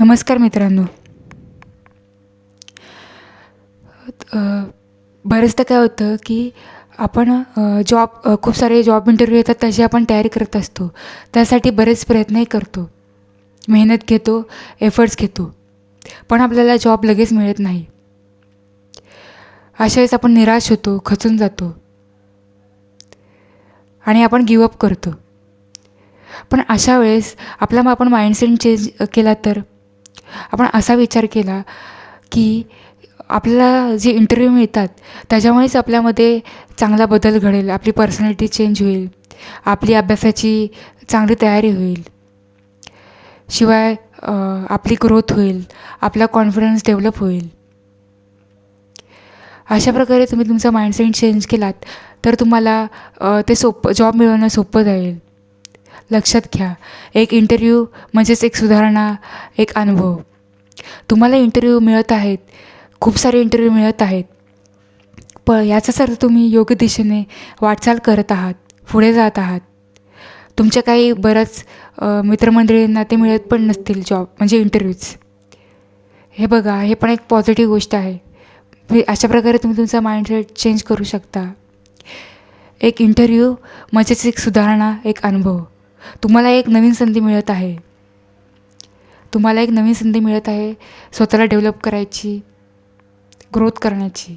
नमस्कार मित्रांनो. अ, बरेचदा काय होतं की आपण जॉब खूप सारे जॉब इंटरव्ह्यू येतात त्याची आपण तयारी करत असतो. त्यासाठी बरेच प्रयत्नही करतो. मेहनत घेतो एफर्ट्स घेतो. पण आपल्याला जॉब लगेच मिळत नाही. अशा वेळेस आपण निराश होतो खचून जातो. आणि आपण गिवअप करतो. पण अशा वेळेस आपला मग आपण माइंडसेट चेंज केला तर? आपण असा विचार केला की आपल्याला जे इंटरव्ह्यू मिळतात त्याच्यामुळेच आपल्यामध्ये चांगला बदल घडेल आपली पर्सनॅलिटी चेंज होईल आपली अभ्यासाची चांगली तयारी होईल. शिवाय आपली ग्रोथ होईल आपला कॉन्फिडन्स डेव्हलप होईल. अशा प्रकारे तुम्ही तुमचा माइंडसेट चेंज केलात तर तुम्हाला ते सोपं जॉब मिळवणं सोपं जाईल. लक्षात घ्या. एक इंटरव्ह्यू म्हणजेच एक सुधारणा एक अनुभव. तुम्हाला इंटरव्ह्यू मिळत आहेत. खूप सारे इंटरव्ह्यू मिळत आहेत. पण याचाच अर्थ तुम्ही योग्य दिशेने वाटचाल करत आहात पुढे जात आहात. तुमच्या काही बरंच मित्रमंडळींना ते मिळत पण नसतील जॉब म्हणजे इंटरव्ह्यूज हे बघा हे पण एक पॉझिटिव्ह गोष्ट आहे. अशा प्रकारे तुम्ही तुमचा माइंडसेट चेंज करू शकता. एक इंटरव्ह्यू म्हणजेच एक सुधारणा एक अनुभव. तुम्हाला एक नवीन संधी मिळत आहे. तुम्हाला एक नवीन संधी मिळत आहे स्वतःला डेव्हलप करायची ग्रोथ करण्याची.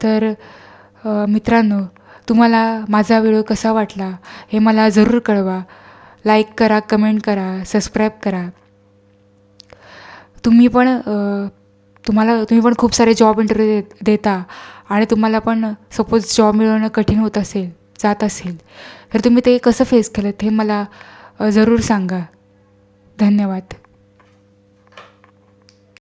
तर मित्रांनो तुम्हाला माझा व्हिडिओ कसा वाटला हे मला जरूर कळवा. लाईक करा कमेंट करा सबस्क्राईब करा. तुम्ही पण तुम्हाला तुम्ही पण खूप सारे जॉब इंटरव्ह्यू दे देता आणि तुम्हाला पण सपोज जॉब मिळवणं कठीण होत असेल. जात असेल तर तुम्ही ते कसं फेस केलं हे मला जरूर सांगा. धन्यवाद.